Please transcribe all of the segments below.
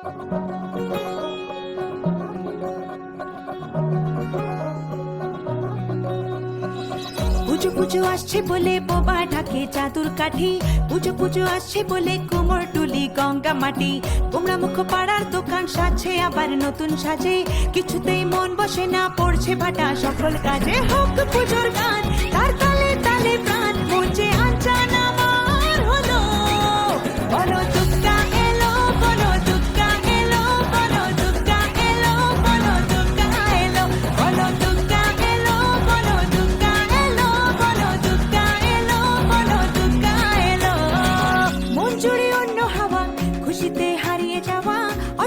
পুজো পুজো আসছে বলে বোবা ঢাকে চাদুর কাঠি পুজো পুজো আসছে বলে কোমর টুলি গঙ্গা মাটি তোমরা মুখ পাড়ার দোকান সাজছে আবার নতুন সাজে কিছুতেই মন বসে না পড়ছে ভাটা সকল কাজে হোক পুজোর গান তার তালে তালে প্রাণ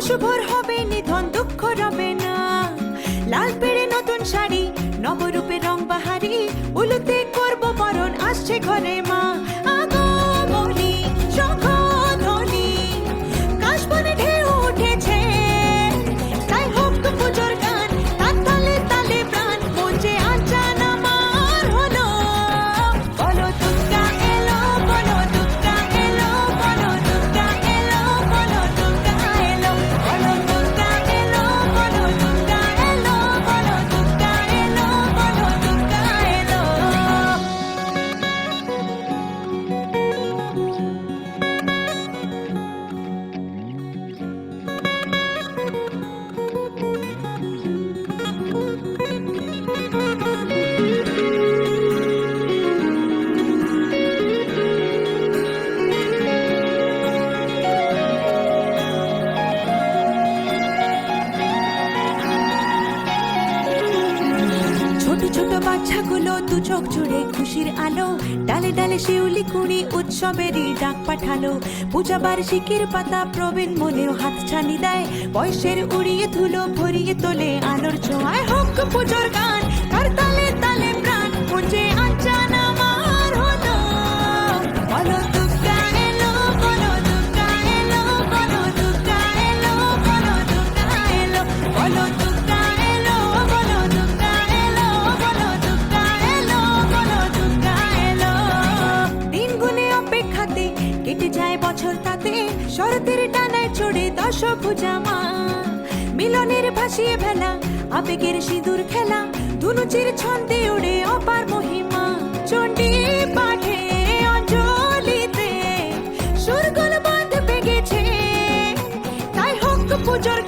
অশুভর হবে, নিধন দুঃখ রবে না। লাল পেড়ে নতুন শাড়ি, নবরূপে রং বাহারি, উলুতে করব বরণ আসছে ঘরে মা। ছোট বাচ্চাগুলো দু চোখ জুড়ে খুশির আলো। ডালে ডালে শিউলি কুড়ি উৎসবেরই ডাক পাঠালো। পূজা বার্ষিকীর পাতা প্রবীণ মনেও হাত ছানি দেয়। বয়সের উড়িয়ে ধুলো ভরিয়ে তোলে আলোর ছোঁয়ায় হোক পুজোর গান। কেটে যায় বছর তাতে। শরতের টানায় চড়ে দশ মা। মিলনের ভাসিয়ে ভেলা আবেগের সিঁদুর খেলা। ধুনুচির ছন্দে ওড়ে অপার মহিমা। চণ্ডী পাঠে অঞ্জলিতে সুরগুল বাঁধ পেগেছে তাই হোক পুজোর